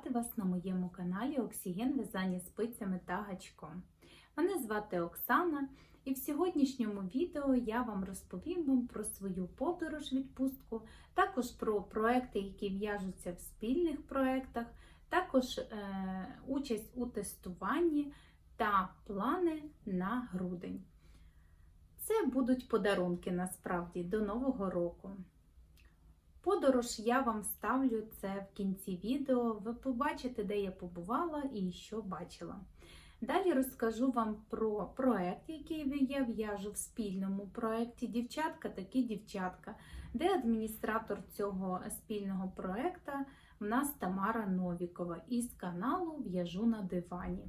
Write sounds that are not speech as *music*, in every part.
вітати вас на моєму каналі Оксіген В'язання спицями та гачком. Мене звати Оксана, і в сьогоднішньому відео я вам розповім вам про свою подорож відпустку, також про проекти, які в'яжуться в спільних проектах, також е, участь у тестуванні та плани на грудень. Це будуть подарунки насправді до Нового року. Подорож я вам ставлю це в кінці відео. Ви побачите, де я побувала і що бачила. Далі розкажу вам про проект, який я в'яжу в спільному проєкті Дівчатка такі дівчатка, де адміністратор цього спільного проєкту в нас Тамара Новікова із каналу В'яжу на дивані.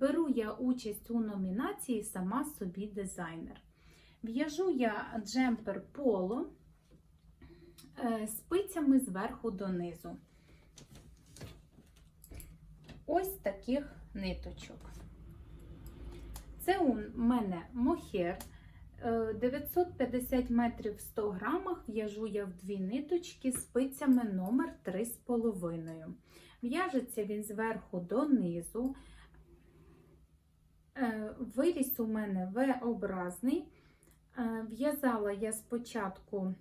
Беру я участь у номінації Сама собі дизайнер. В'яжу я джемпер поло спицями зверху донизу. Ось таких ниточок. Це у мене мохер 950 метрів в 100 грамах в'яжу я в дві ниточки спицями номер 3,5. В'яжеться він зверху донизу. Виріс у мене V-образний. В'язала я спочатку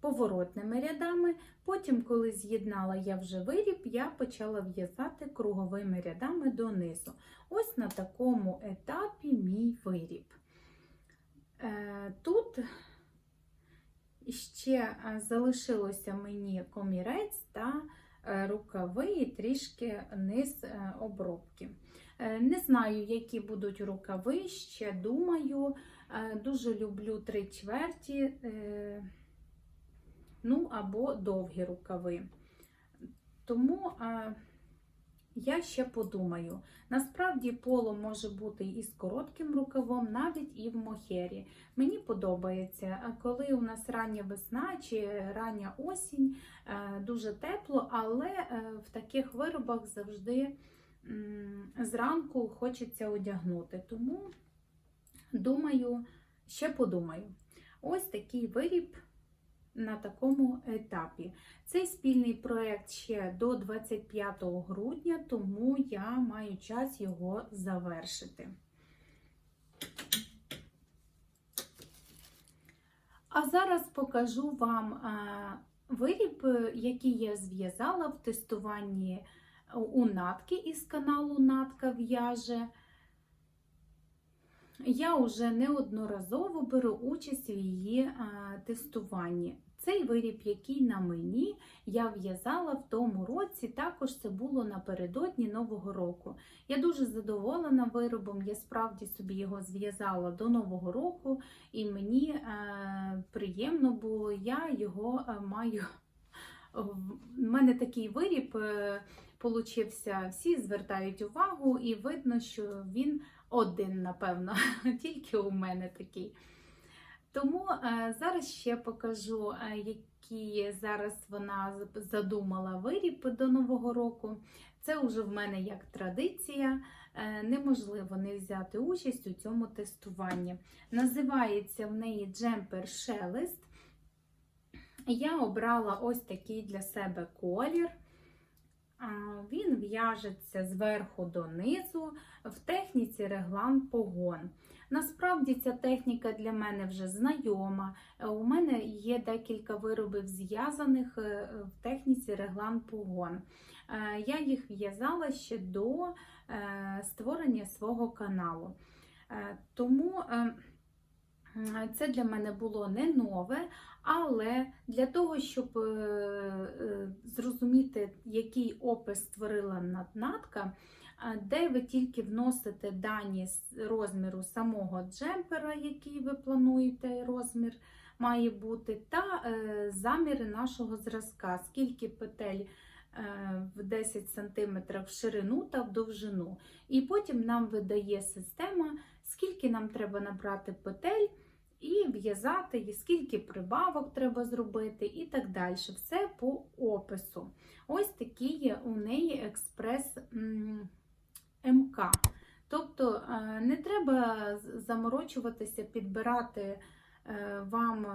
поворотними рядами, потім, коли з'єднала я вже виріб, я почала в'язати круговими рядами донизу. Ось на такому етапі мій виріб. Тут ще залишилося мені комірець та рукави і трішки низ обробки. Не знаю, які будуть рукави, ще думаю. Дуже люблю три чверті ну або довгі рукави. Тому а, я ще подумаю. Насправді, поло може бути і з коротким рукавом, навіть і в мохері. Мені подобається, коли у нас рання весна чи рання осінь, дуже тепло, але в таких виробах завжди зранку хочеться одягнути. Тому, думаю, ще подумаю. Ось такий виріб на такому етапі. Цей спільний проєкт ще до 25 грудня, тому я маю час його завершити. А зараз покажу вам виріб, який я зв'язала в тестуванні у натки із каналу Натка в'яже. Я вже неодноразово беру участь в її тестуванні. Цей виріб, який на мені, я в'язала в тому році, також це було напередодні Нового року. Я дуже задоволена виробом, я справді собі його зв'язала до Нового року, і мені е, приємно було, я його е, маю. У мене такий виріб е, всі звертають увагу, і видно, що він один, напевно, *laughs* тільки у мене такий. Тому е, зараз ще покажу, е, які зараз вона задумала виріб до Нового року. Це вже в мене як традиція, е, неможливо не взяти участь у цьому тестуванні. Називається в неї джемпер шелест. Я обрала ось такий для себе колір. Він в'яжеться зверху донизу в техніці реглан погон. Насправді ця техніка для мене вже знайома. У мене є декілька виробів зв'язаних е, в техніці реглан погон. Е, я їх в'язала ще до е, створення свого каналу. Тому це для мене було не нове, але для того, щоб зрозуміти, який опис створила наднатка, де ви тільки вносите дані з розміру самого джемпера, який ви плануєте, розмір має бути, та е, заміри нашого зразка, скільки петель е, в 10 см в ширину та в довжину. І потім нам видає система, скільки нам треба набрати петель. І в'язати, і скільки прибавок треба зробити, і так далі. Все по опису. Ось такий у неї експрес МК. Тобто е, не треба заморочуватися, підбирати е, вам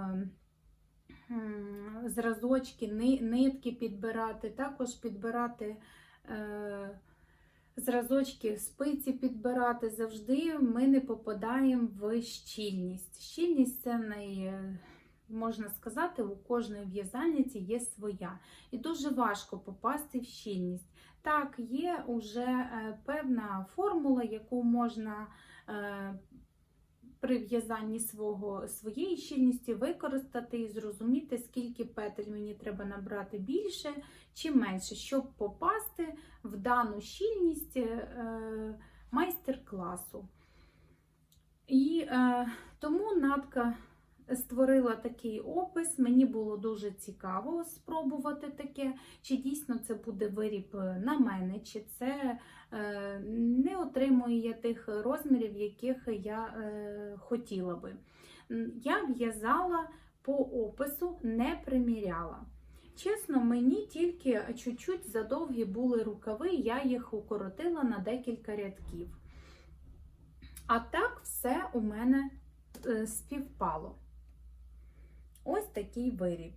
зразочки, нитки підбирати, також підбирати е, зразочки, спиці підбирати. Завжди ми не попадаємо в щільність. Щільність це най, можна сказати, у кожної в'язальниці є своя. І дуже важко попасти в щільність. Так, є вже е, певна формула, яку можна е, при в'язанні свого, своєї щільності використати і зрозуміти, скільки петель мені треба набрати більше чи менше, щоб попасти в дану щільність е, майстер-класу. І е, тому Натка створила такий опис. Мені було дуже цікаво спробувати таке, чи дійсно це буде виріб на мене, чи це е, не отримує я тих розмірів, яких я е, хотіла би. Я в'язала по опису, не приміряла. Чесно, мені тільки чуть-чуть задовгі були рукави, я їх укоротила на декілька рядків. А так все у мене е, співпало. Ось такий виріб.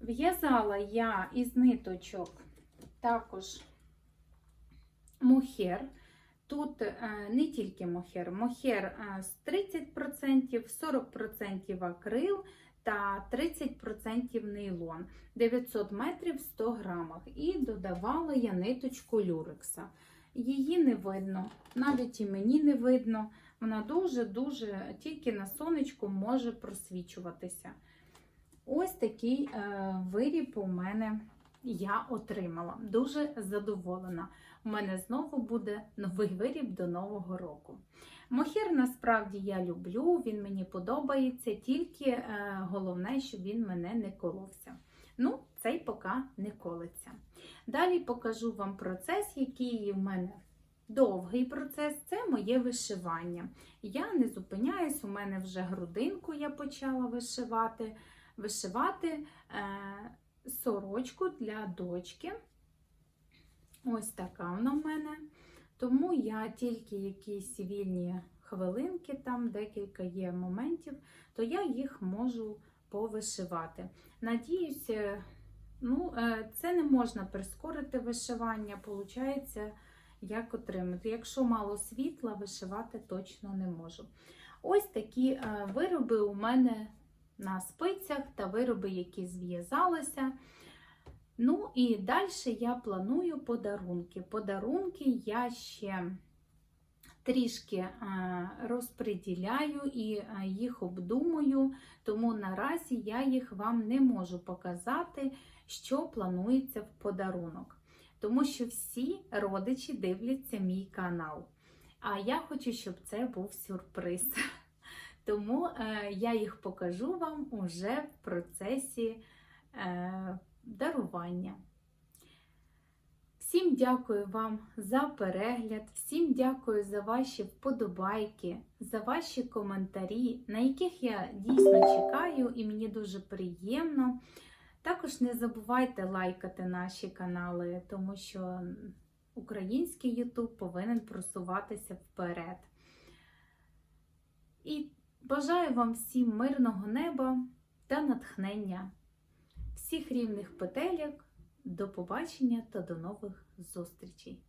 В'язала я із ниточок також мохер. Тут е, не тільки мохер, мохер е, з 30%, 40% акрил та 30% нейлон. 900 метрів 100 грамах. І додавала я ниточку люрекса. Її не видно, навіть і мені не видно. Вона дуже-дуже тільки на сонечку може просвічуватися. Ось такий е, виріб у мене я отримала. Дуже задоволена. У мене знову буде новий виріб до Нового року. Мохір насправді я люблю, він мені подобається, тільки е, головне, щоб він мене не коловся. Ну, цей поки не колиться. Далі покажу вам процес, який в мене довгий процес це моє вишивання. Я не зупиняюсь, у мене вже грудинку я почала вишивати. Вишивати е, сорочку для дочки. Ось така вона в мене. Тому я тільки якісь вільні хвилинки, там декілька є моментів, то я їх можу повишивати. Надіюсь, е, ну, е, це не можна прискорити вишивання, виходить, як отримати. Якщо мало світла, вишивати точно не можу. Ось такі е, вироби у мене на спицях та вироби, які зв'язалися. Ну і далі я планую подарунки. Подарунки я ще трішки е, розподіляю і е, їх обдумую, тому наразі я їх вам не можу показати, що планується в подарунок. Тому що всі родичі дивляться мій канал. А я хочу, щоб це був сюрприз. *laughs* Тому е, я їх покажу вам уже в процесі е, дарування. Всім дякую вам за перегляд, всім дякую за ваші вподобайки, за ваші коментарі, на яких я дійсно чекаю, і мені дуже приємно. Також не забувайте лайкати наші канали, тому що український YouTube повинен просуватися вперед. І бажаю вам всім мирного неба та натхнення, всіх рівних петелік. До побачення та до нових зустрічей!